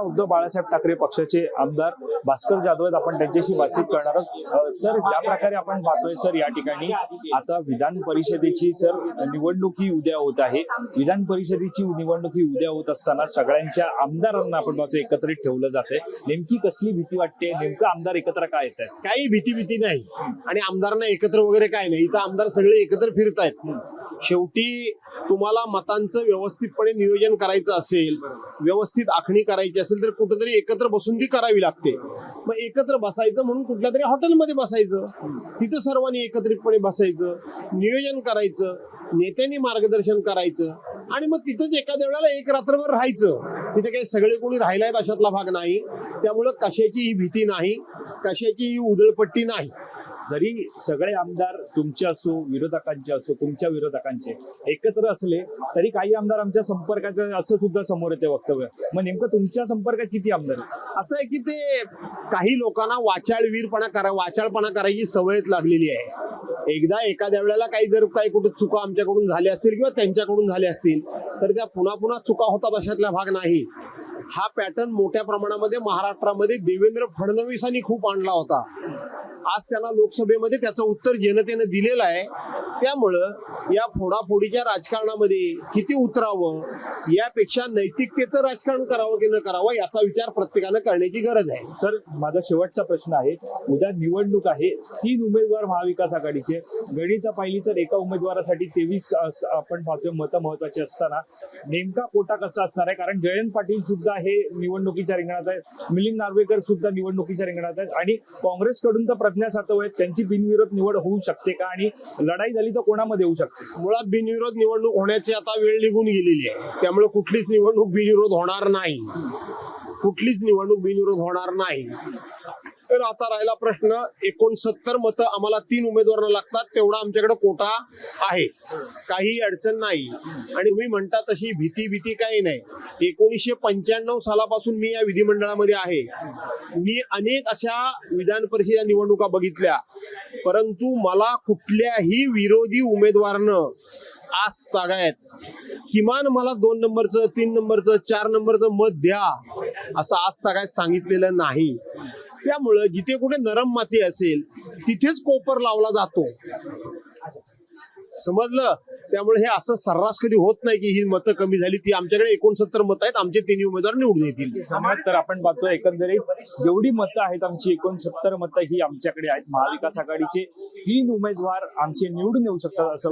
उद्धव बाळासाहेब ठाकरे पक्षाचे आमदार भास्कर जाधव आहेत. आपण त्यांच्याशी बातचीत करणार आहोत. सर ज्या प्रकारे आपण पाहतोय सर या ठिकाणी आता विधान परिषदेची सर निवडणूक ही उद्या होत आहे. विधान परिषदेची निवडणूक ही उद्या होत असताना सगळ्यांच्या आमदारांना आपण पाहतो एकत्रित ठेवलं जाते नेमकी कसली भीती वाटते? नेमकं आमदार एकत्र काय येत आहेत काही भीती भीती नाही. आणि आमदारांना एकत्र वगैरे काय नाही. इथं आमदार सगळे एकत्र फिरतायत. शेवटी तुम्हाला मतांचं व्यवस्थितपणे नियोजन करायचं असेल व्यवस्थित आखणी करायची असेल तर कुठेतरी एकत्र बसून ती करावी लागते. मग एकत्र बसायचं म्हणून कुठल्या तरी हॉटेलमध्ये बसायचं. तिथं सर्वांनी एकत्रितपणे बसायचं नियोजन करायचं नेत्यांनी मार्गदर्शन करायचं आणि मग तिथंच एखाद्या वेळेला एक रात्रभर राहायचं. तिथे काही सगळे कोणी राहिलाय अशातला भाग नाही. त्यामुळं कशाची ही भीती नाही कशाची ही उधळपट्टी नाही. जरी सगळे आमदार तुमचे असो विरोधकांचे असो तुमच्या विरोधकांचे एकत्र असले तरी काही आमदार आमच्या संपर्कात असं सुद्धा समोर येते वक्तव्य. मग नेमकं तुमच्या संपर्कात किती आमदार असं आहे की ते काही लोकांना वाचाळवीरपणा करा वाचाळपणा करायची सवयच लागलेली आहे. एकदा एखाद्या वेळेला काही जर काही कुठे चुका आमच्याकडून झाल्या असतील किंवा त्यांच्याकडून झाल्या असतील तर त्या पुन्हा पुन्हा चुका होतात अशातला भाग नाही. हा पॅटर्न मोठ्या प्रमाणामध्ये महाराष्ट्रामध्ये देवेंद्र फडणवीसांनी खूप आणला होता. आज त्याला लोकसभेमध्ये त्याचं उत्तर जनतेनं दिलेलं आहे. त्यामुळं या फोडाफोडीच्या राजकारणामध्ये किती उतरावं यापेक्षा नैतिकतेचं राजकारण करावं की न करावं याचा विचार प्रत्येकानं करण्याची गरज आहे. सर माझा शेवटचा प्रश्न आहे उद्या निवडणूक आहे तीन उमेदवार महाविकास आघाडीचे. गणित पाहिली तर एका उमेदवारासाठी तेवीस आपण पाहतोय मतं महत्वाची असताना. नेमका कोटा कसा असणार आहे? कारण जयंत पाटील सुद्धा हे निवडणुकीच्या रिंगणात आहेत. मिलिंद नार्वेकर सुद्धा निवडणुकीच्या रिंगणात आहेत. आणि काँग्रेसकडून तर प्रज्ञा आहेत त्यांची बिनविरोध निवड होऊ शकते का? आणि लढाई झाली तर कोणामध्ये होऊ शकते? मुळात बिनविरोध निवडणूक होण्याची आता वेळ निघून गेलेली आहे. त्यामुळे कुठलीच निवडणूक बिनविरोध होणार नाही. कुठलीच निवडणूक बिनविरोध होणार नाही. तर आता राहिला प्रश्न. एकोणसत्तर मतं आम्हाला तीन उमेदवारांना लागतात तेवढा आमच्याकडे कोटा आहे. काही अडचण नाही. आणि तुम्ही म्हणता तशी भीती भीती काही नाही. एकोणीसशे पंच्याण्णव सालापासून मी या विधिमंडळामध्ये आहे. मी अनेक अशा विधान परिषद निवडणुका बघितल्या. परंतु मला कुठल्याही विरोधी उमेदवारानं आस तागायत. किमान मला दोन नंबरचं तीन नंबरचं चार नंबरचं मत द्या असं आज तागायत सांगितलेलं नाही. त्यामुळं जिथे कुठे नरम माती असेल तिथेच कोपर लावला जातो. समजलं? त्यामुळे हे असं सर्रास कधी होत नाही की ही मतं कमी झाली. ती आमच्याकडे एकोणसत्तर मतं आहेत. आमचे तिन्ही उमेदवार निवडून येतील. तर आपण पाहतो एकंदरीत जेवढी मतं आहेत आमची एकोणसत्तर मतं ही आमच्याकडे आहेत. महाविकास आघाडीचे तीन उमेदवार आमचे निवडून येऊ शकतात असं